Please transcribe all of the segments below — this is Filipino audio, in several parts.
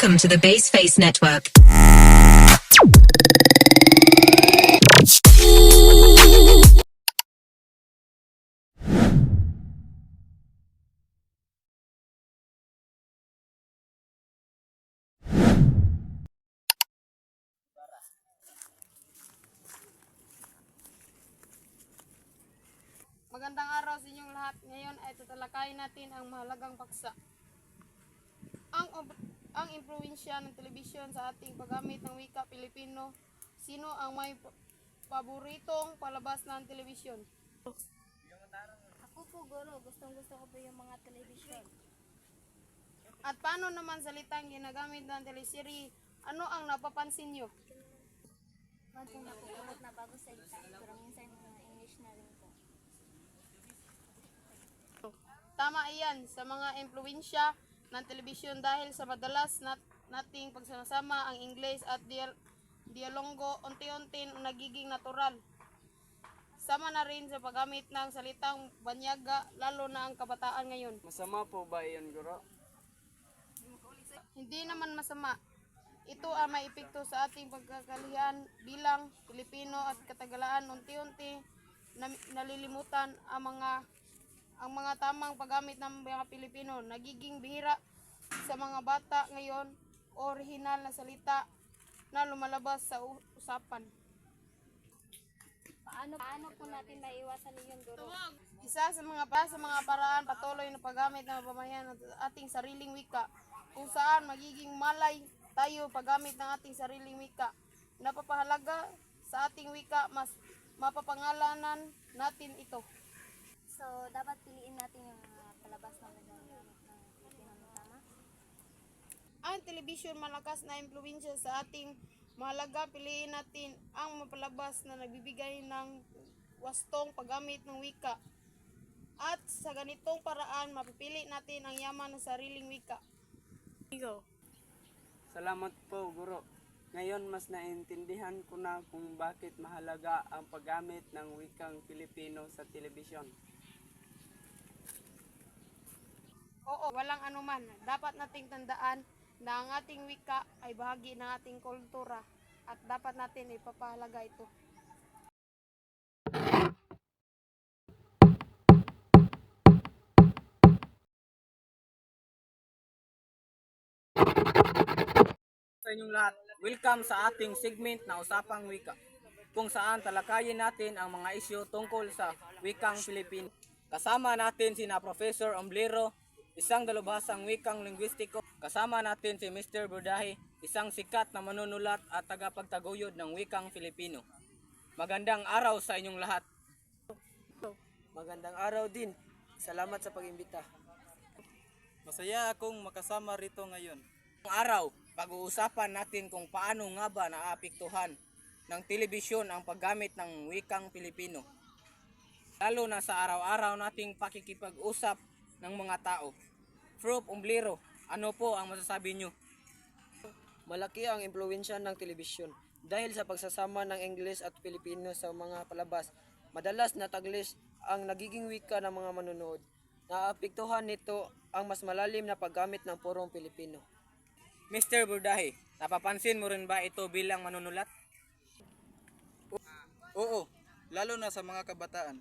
Welcome to the Baseface Network. Magandang araw sa inyong lahat. Ngayon ay tatalakayin natin ang mahalagang paksa. Ang ob- ang impluwensya ng telebisyon sa ating paggamit ng wika Pilipino. Sino ang may pa- paboritong palabas ng telebisyon? Ako po, Guro. Gustong gusto ko po yung mga telebisyon. At paano naman salitang ginagamit ng teleserye? Ano ang napapansin nyo? Man po nakukulot na bago salita. Pero minsan mga English na rin po. Tama iyan sa mga impluwensya ng telebisyon dahil sa madalas nat nating pagsasama ang Ingles at dial dialonggo unti-unti nagiging natural. Sama na rin sa paggamit ng salitang banyaga lalo na ang kabataan ngayon. Masama po ba iyon, Guro? Hindi naman masama. Ito ang may epekto sa ating pagkakalihan bilang Pilipino at katagalaan unti-unti na, nalilimutan ang mga ang mga tamang paggamit ng mga Pilipino. Nagiging bihira sa mga bata ngayon orihinal na salita na lumalabas sa usapan. Paano, paano po natin naiwasan yun, Guro? Isa sa mga pa sa mga paraan patuloy na paggamit ng pamayan ng ating sariling wika kung saan magiging malay tayo paggamit ng ating sariling wika. Napapahalaga sa ating wika mas mapapangalanan natin ito. So, dapat piliin natin yung mga palabas na nagagamit ng Pilipino na tama. Ang telebisyon malakas na impluensya sa ating mahalaga piliin natin ang mapalabas na nagbibigay ng wastong paggamit ng wika. At sa ganitong paraan, mapipili natin ang yaman ng sariling wika. Salamat po, Guro. Ngayon mas naintindihan ko na kung bakit mahalaga ang paggamit ng wikang Pilipino sa telebisyon. Oo, walang anuman. Dapat nating tandaan na ang ating wika ay bahagi ng ating kultura at dapat natin ipapahalaga ito. Sa inyong lahat, welcome sa ating segment na Usapang Wika, kung saan talakayin natin ang mga isyu tungkol sa wikang Pilipino. Kasama natin si na Professor Omblero, isang dalubhasang wikang linguistiko. Kasama natin si Mr. Burdahi, isang sikat na manunulat at tagapagtaguyod ng wikang Filipino. Magandang araw sa inyong lahat. Magandang araw din. Salamat sa pag-imbita. Masaya akong makasama rito ngayon. Ngayong araw, pag-uusapan natin kung paano nga ba naapektuhan ng telebisyon ang paggamit ng wikang Pilipino. Lalo na sa araw-araw nating pakikipag-usap ng mga tao. Prof. Umblero, ano po ang masasabi nyo? Malaki ang impluensya ng telebisyon dahil sa pagsasama ng Ingles at Pilipino sa mga palabas. Madalas na taglis ang nagiging wika ng mga manonood. Naapektuhan nito ang mas malalim na paggamit ng purong Pilipino. Mr. Burdahi, napapansin mo rin ba ito bilang manunulat? Oo, lalo na sa mga kabataan.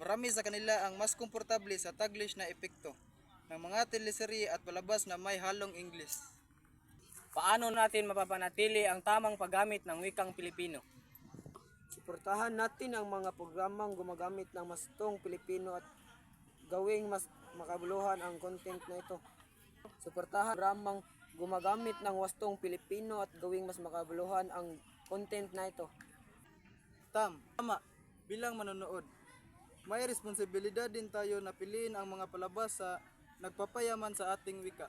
Marami sa kanila ang mas komportable sa Taglish na epekto ng mga teleserye at palabas na may halong English. Paano natin mapapanatili ang tamang paggamit ng wikang Pilipino? Suportahan natin ang mga programang gumagamit ng mastong Pilipino at gawing mas makabuluhan ang content na ito. Suportahan ang programang gumagamit ng wastong Pilipino at gawing mas makabuluhan ang content na ito. Tam, tama, bilang manonood. May responsibilidad din tayo na piliin ang mga palabas sa nagpapayaman sa ating wika.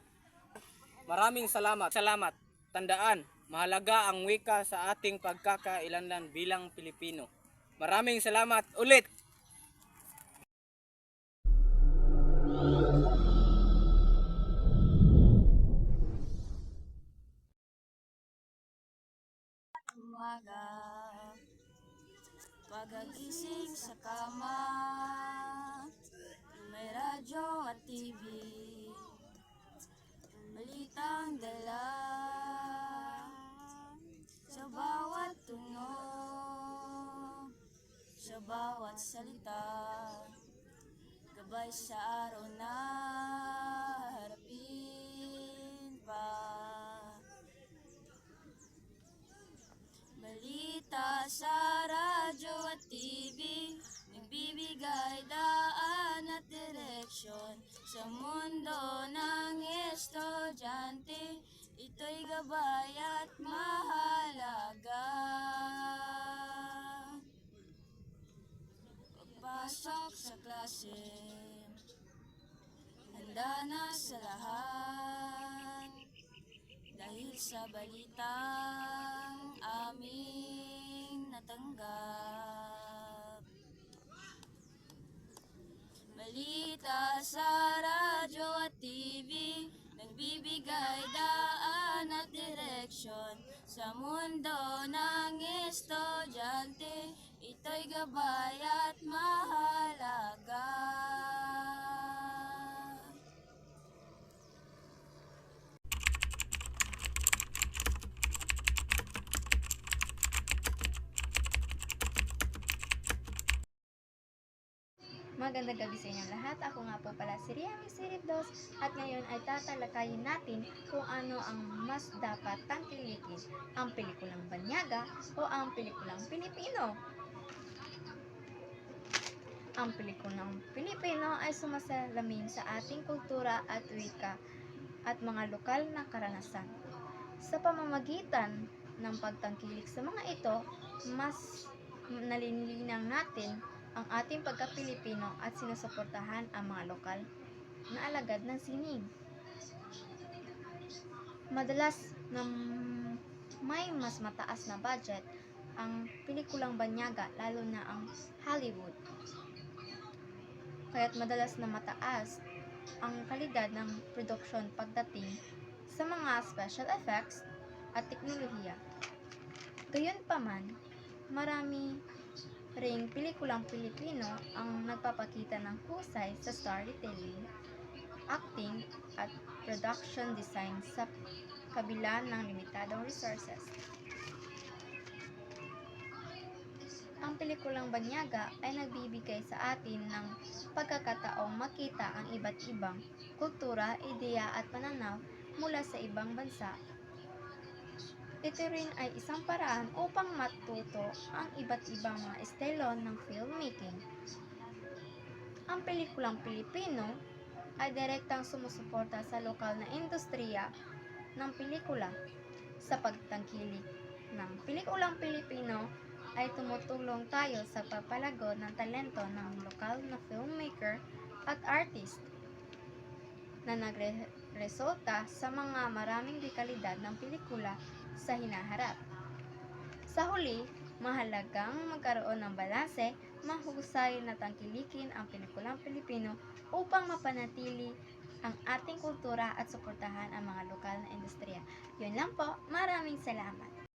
Maraming salamat. Salamat. Tandaan, mahalaga ang wika sa ating pagkakailanlan bilang Pilipino. Maraming salamat ulit. Umaga, pagagising sa kama, sa araw na harapin pa. Balita sa radyo at TV Nagbibigay daan at direksyon Sa mundo ng estudyante Ito'y gabay at mahalaga Pagpasok sa klase Handa na sa lahat dahil sa balitang aming natanggap. Balita sa radyo at TV, nagbibigay daan at direksyon sa mundo ng estudyante. Ito'y gabay at mahalaga. Magandang gabi sa inyong lahat. Ako nga po pala si Riami Siripdos at ngayon ay tatalakayin natin kung ano ang mas dapat tangkilikin, ang pelikulang Banyaga o ang pelikulang Pilipino. Ang pelikulang Pilipino ay sumasalamin sa ating kultura at wika at mga lokal na karanasan. Sa pamamagitan ng pagtangkilik sa mga ito, mas nalilinang natin ang ating pagka-Pilipino at sinusuportahan ang mga lokal na alagad ng sining. Madalas na may mas mataas na budget ang pelikulang banyaga lalo na ang Hollywood. Kaya't madalas na mataas ang kalidad ng production pagdating sa mga special effects at teknolohiya. Gayunpaman, marami ring pelikulang Pilipino ang nagpapakita ng husay sa storytelling, acting, at production design sa kabila ng limitadong resources. Ang pelikulang Banyaga ay nagbibigay sa atin ng pagkakataong makita ang iba't ibang kultura, ideya at pananaw mula sa ibang bansa ito rin ay isang paraan upang matuto ang iba't ibang mga estilo ng filmmaking. Ang pelikulang Pilipino ay direktang sumusuporta sa lokal na industriya ng pelikula. Sa pagtangkilik ng pelikulang Pilipino ay tumutulong tayo sa papalago ng talento ng lokal na filmmaker at artist na nagre-resulta sa mga maraming dekalidad ng pelikula sa hinaharap. Sa huli, mahalagang magkaroon ng balanse, mahusay na tangkilikin ang pelikulang Pilipino upang mapanatili ang ating kultura at suportahan ang mga lokal na industriya. Yun lang po, maraming salamat.